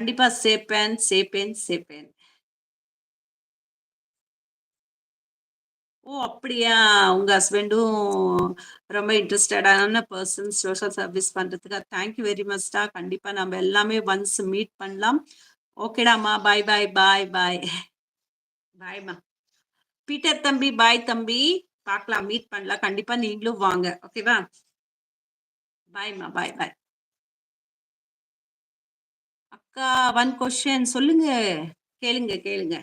கண்டிப்பா சேப்பேன், சேப்பேன், சேப்பேன். ஓ! அப்படியா? உங்க ஹஸ்பண்டும் ரொம்ப இன்ட்ரஸ்டடான பர்சன் சோஷியல் சர்வீஸ் பண்றதுக்கு. தேங்க் யூ வெரி மச்டா. கண்டிப்பா நம்ம எல்லாமே ஒன்ஸ் மீட் பண்ணலாம். ஓகேடாமா பாய், பாய், பாய், பாய். பாய்மா. பீட்டர் தம்பி, பாய் தம்பி. பார்க்கலாம். மீட் பண்ணலாம். கண்டிப்பா நீங்களும் வாங்க. ஓகேவா? பாய்மா. பாய், பாய். அக்கா, ஒன் கொஸ்டின் சொல்லுங்க. கேளுங்க, கேளுங்க.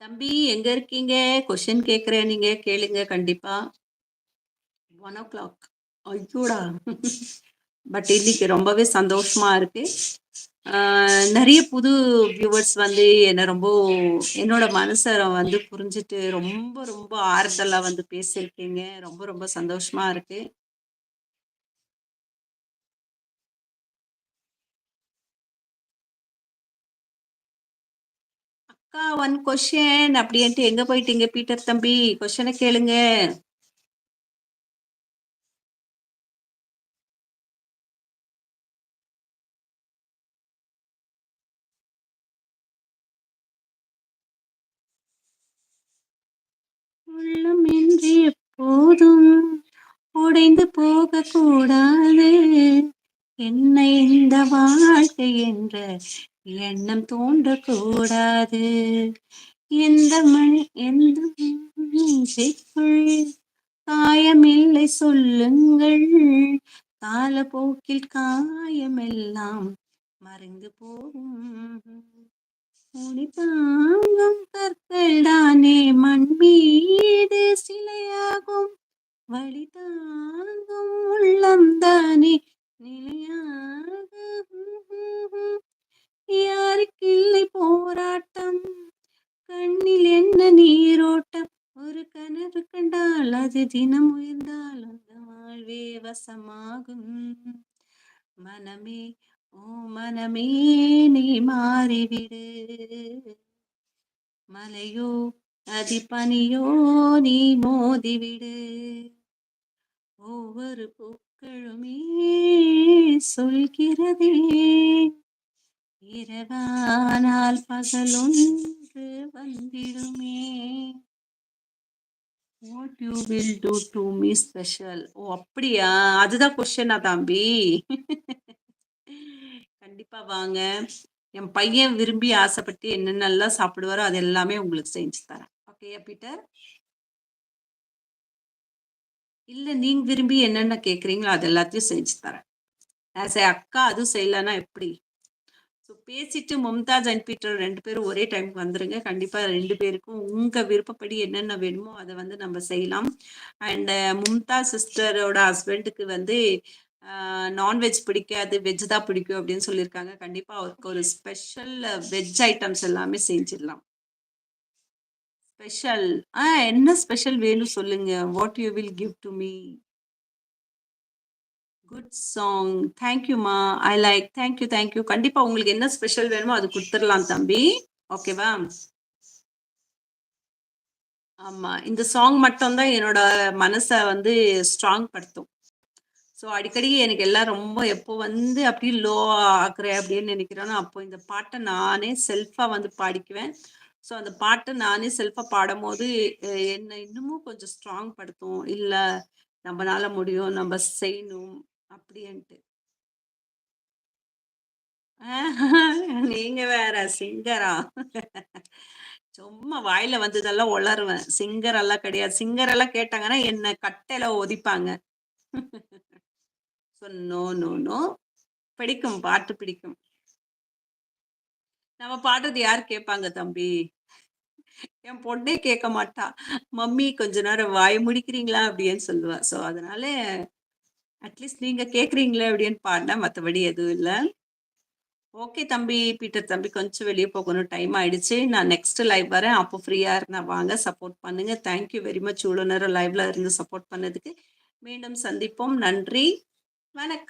தம்பி எங்க இருக்கீங்க? கொஸ்டின் கேக்குறேன் நீங்க கேளுங்க கண்டிப்பா. 1:00 ஐயோடா! பட் இன்னைக்கு ரொம்பவே சந்தோஷமா இருக்கு. நிறைய புது வியூவர்ஸ் வந்து என்ன ரொம்ப என்னோட மனசை வந்து புரிஞ்சுட்டு ரொம்ப ரொம்ப ஆறுதலா வந்து பேசியிருக்கீங்க. ரொம்ப ரொம்ப சந்தோஷமா இருக்கு. அக்கா ஒன் கொஷன் அப்படின்ட்டு எங்க போயிட்டீங்க பீட்டர் தம்பி? கொஷனை கேளுங்க. உள்ளம் எப்போதும் உடைந்து போகக்கூடாது. என்னை இந்த வாழ்க்கை என்ற எண்ணம் தோன்றக்கூடாது. எந்த மணி எந்த நெஞ்சுக்குள் காயமில்லை சொல்லுங்கள். காலப்போக்கில் காயமெல்லாம் மறைந்து போகும். ஒளி தாங்கும் கற்கள் தானே மண் மீது சிலையாகும். வழி தாங்கும் உள்ளம் தானே நிலையாகும். யாருக்கில்லை போராட்டம் கண்ணில் என்ன நீரோட்டம் ஒரு கனவு கண்டால் அது தினம் உயர்ந்தால் அந்த வாழ்வே வசமாகும் மனமே மனமே நீ மாறிவிடு. மலையோ நதி பனியோ நீ மோதிவிடு. ஒவ்வொரு பூக்களுமே சொல்கிறதே இரவானால் பகலொன்று வந்திடுமே. What you will do to me special ஓ அப்படியா? அதுதான் கொஸ்டினா தம்பி. கண்டிப்பா வாங்க. என் பையன் விரும்பி ஆசைப்பட்டு என்னென்னலாம் சாப்பிடுவாரோ அது எல்லாமே உங்களுக்கு செஞ்சு தரேன். ஓகேயா பீட்டர்? இல்ல நீங்க விரும்பி என்னென்ன கேக்குறீங்களோ அது எல்லாத்தையும் செஞ்சு தரேன். ஆஸ் ஏ அக்கா அதுவும் செய்யலன்னா எப்படி? ஸோ பேசிட்டு மும்தாஜ் அண்ட் பீட்டர் ரெண்டு பேரும் ஒரே டைமுக்கு வந்துருங்க. கண்டிப்பாக ரெண்டு பேருக்கும் உங்கள் விருப்பப்படி என்னென்ன வேணுமோ அதை வந்து நம்ம செய்யலாம். அண்ட் மும்தாஜ் சிஸ்டரோட ஹஸ்பண்டுக்கு வந்து நான்வெஜ் பிடிக்காது வெஜ் தான் பிடிக்கும் அப்படின்னு சொல்லியிருக்காங்க கண்டிப்பாக அவருக்கு ஒரு ஸ்பெஷல் வெஜ் ஐட்டம்ஸ் எல்லாமே செஞ்சிடலாம் ஸ்பெஷல் ஆ என்ன ஸ்பெஷல் வேணும் சொல்லுங்க what you will give to me good song. தேங்க்யூமா I like. Thank you, thank you. கண்டிப்பா உங்களுக்கு என்ன ஸ்பெஷல் வேணுமோ அது கொடுத்துடலாம் தம்பி. ஓகேவா? ஆமா. இந்த சாங் மட்டும் தான் என்னோட மனசை வந்து ஸ்ட்ராங் படுத்தும். ஸோ அடிக்கடி எனக்கு எல்லாம் ரொம்ப எப்போ வந்து அப்படியே லோ ஆக்குறேன் அப்படின்னு நினைக்கிறேனோ, அப்போ இந்த பாட்டை நானே செல்ஃபாக வந்து பாடிக்குவேன். ஸோ அந்த பாட்டை நானே செல்ஃபாக பாடும்போது, என்னை இன்னமும் கொஞ்சம் ஸ்ட்ராங் படுத்தும். இல்லை நம்மளால முடியும், நம்ம செய்யணும் அப்படின்ட்டு. நீங்க வேற சிங்கரா? சும்மா வாயில வந்ததெல்லாம் உளருவேன் சிங்கர் எல்லாம் கிடையாது. சிங்கர் எல்லாம் கேட்டாங்கன்னா, என்ன கட்டையில ஒதிப்பாங்க. So no, no, no. பிடிக்கும். பாட்டு பிடிக்கும். நம்ம பாடுறது யார் கேட்பாங்க தம்பி? என் பொண்ணே கேட்க மாட்டா. "மம்மி கொஞ்ச நேரம் வாய் முடிக்கிறீங்களா?" அப்படின்னு சொல்லுவா. ஸோ அதனால அட்லீஸ்ட் நீங்க கேட்குறீங்களே அப்படின்னு பாடினா மற்றபடி எதுவும் இல்லை ஓகே தம்பி, பீட்டர் தம்பி கொஞ்சம் வெளியே போகணும். டைம் ஆயிடுச்சு. நான் நெக்ஸ்ட் லைவ் வரேன். அப்போ ஃப்ரீயா இருந்தா வாங்க. சப்போர்ட் பண்ணுங்க. தேங்க் யூ வெரி மச் இவ்வளோ நேரம் லைவ்ல இருந்து சப்போர்ட் பண்ணதுக்கு. மீண்டும் சந்திப்போம். நன்றி. வணக்கம்